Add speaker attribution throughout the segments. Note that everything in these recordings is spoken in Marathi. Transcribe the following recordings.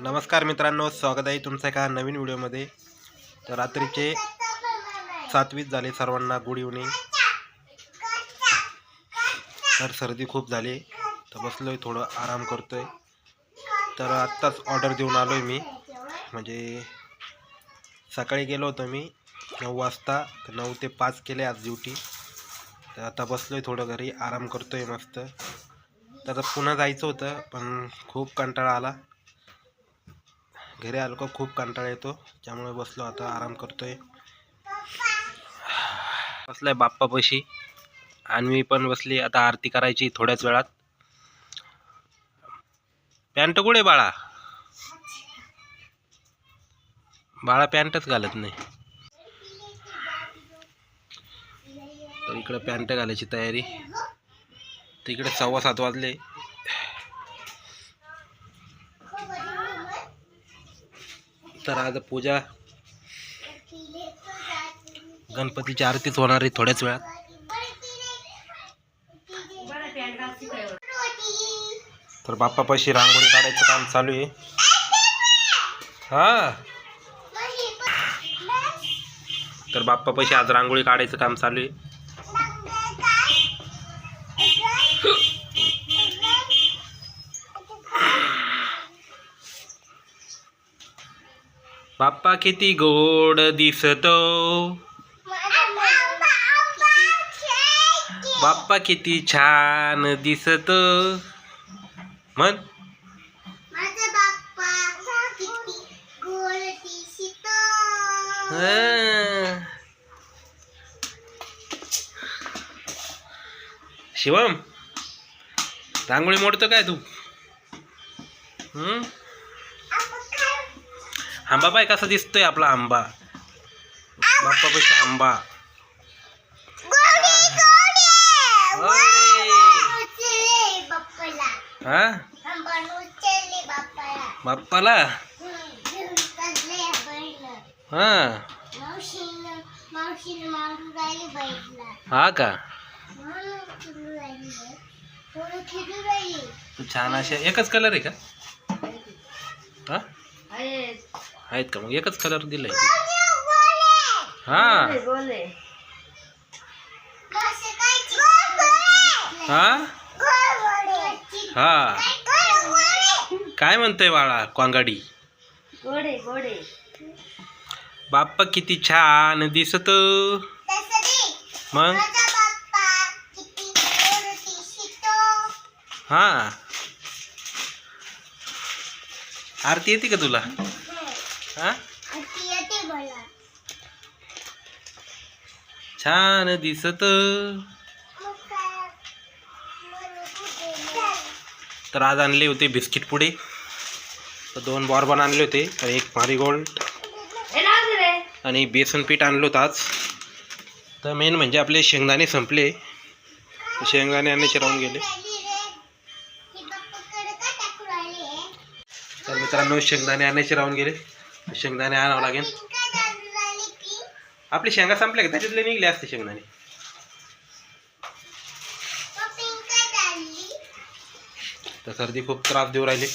Speaker 1: नमस्कार मित्रांनो स्वागत आहे तुमचं एका नवीन व्हिडिओमध्ये. तर रात्रीचे सातवीस झाले सर्वांना गुड इव्हनिंग. तर सर्दी खूप झाली तर बसलो आहे थोडं आराम करतो आहे तर आत्ताच ऑर्डर देऊन आलो आहे मी. म्हणजे सकाळी गेलो होतो मी नऊ वाजता तर नऊ ते पाच केले आज ड्युटी. तर आता बसलो आहे थोडं घरी आराम करतो आहे मस्त. तर पुन्हा जायचं होतं पण खूप कंटाळा आला. घरी आलो का खूप कंटाळा येतो त्यामुळे बसलो आता आराम करतोय. बसलाय बाप्पापाशी. आणि मी पण बसली आता आरती करायची थोड्याच वेळात. पॅन्ट कुठे बाळा? बाळा पॅन्टच घालत नाही. तर इकडं पॅन्ट घालायची तयारी. तिकडे सव्वा सात वाजले. तर आज पूजा गणपतीची आरतीच होणार आहे थोड्याच वेळात. तर बाप्पापाशी रांगोळी काढायचं काम चालू आहे. हा. तर बाप्पापाशी आज रांगोळी काढायचं काम चालू आहे. किती गोड दिसतो. बाप्पा किती छान म्हण.
Speaker 2: दिसतो
Speaker 1: हं. शिवम रांगोळी मोडतो काय तू? हम्म आंबा पाय कसा दिसतोय आपला आंबा? बाप्पापाशी आंबा. अरे.
Speaker 2: बाप्पाला.
Speaker 1: हा?
Speaker 2: बाप्पाला.
Speaker 1: हा. हा का? तू छान अशा एकच कलर आहे का? हा? आहेत का? मग एकच कलर दिलाय. हा. हा? हा. काय म्हणतोय बाळा कोंगाडी?
Speaker 2: गोडे गोडे
Speaker 1: बाप्पा किती छान दिसत. मग? हा. आरती येते का तुला? हा? छान दिसत. तर आज आणले होते बिस्किट पुडे. तर दोन बॉर्बन आणले होते. आणि एक मारीगोल्ड आणि बेसन पीठ आणलं होतं आज. तर मेन म्हणजे आपले शेंगदाणे संपले. शेंगदाणे आणण्याचे राहून गेले. तर मित्रांनो शेंगदाणे आणण्याचे राहून गेले. शेंगदाणे आणावं लागेल. आपले शेंगा संपले का त्याच्यातले निघले असते शेंगदाणे. तर सर्दी खूप त्रास देऊ राहिली.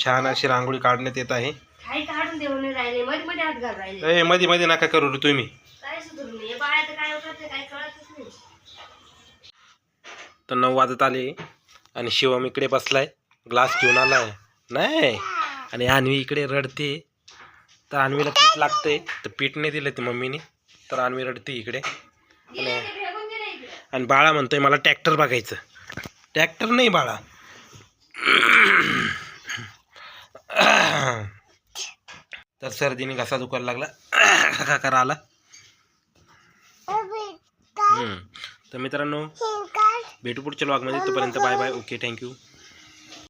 Speaker 1: छान अशी रांगोळी काढण्यात येत आहे. ए मध्ये मध्ये नका करू रे तुम्ही. तर नऊ वाजत आले आणि शिवम इकडे बसलाय. ग्लास घेऊन आलाय. नाही. आणि अन्वी इकडे रडते. तर अन्वीला पीठ लागतंय. तर पीठ नाही दिलं ते मम्मीने. तर अन्वी रडते इकडे. आणि आणि बाळा म्हणतोय मला ट्रॅक्टर बघायचं. ट्रॅक्टर नाही बाळा. तर सर्दीने घसा दुखायला लागला. करा आला तर मित्रांनो भेटू पुढच्या लॉगमध्ये तोपर्यंत बाय बाय. Okay thank you